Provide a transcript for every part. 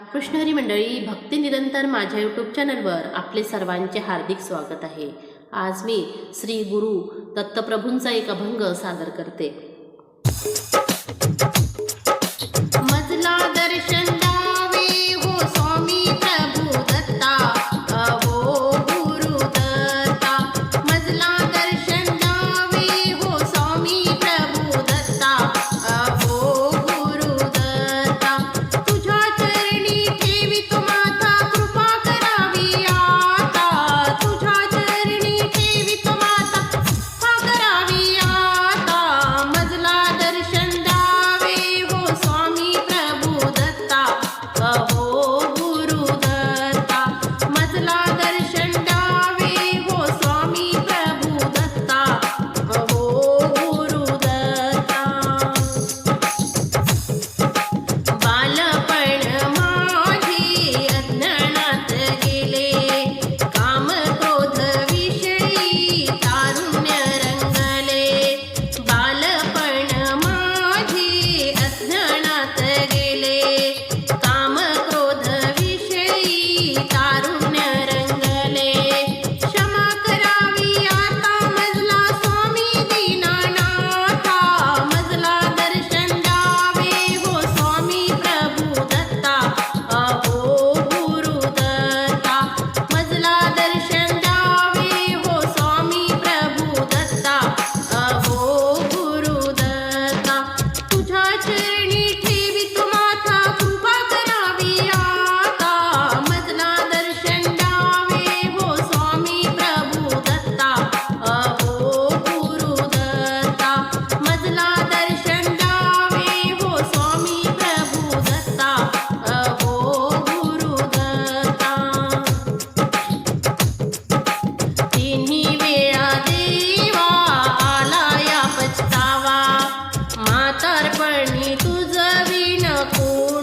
कृष्णहरी मंडळी भक्ती निरंतर माझ्या यूट्यूब चॅनलवर आपले सर्वांचे हार्दिक स्वागत आहे. आज मी श्री गुरु दत्तप्रभूंचा एक अभंग सादर करते. पाणी तुझ विणकू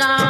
Allah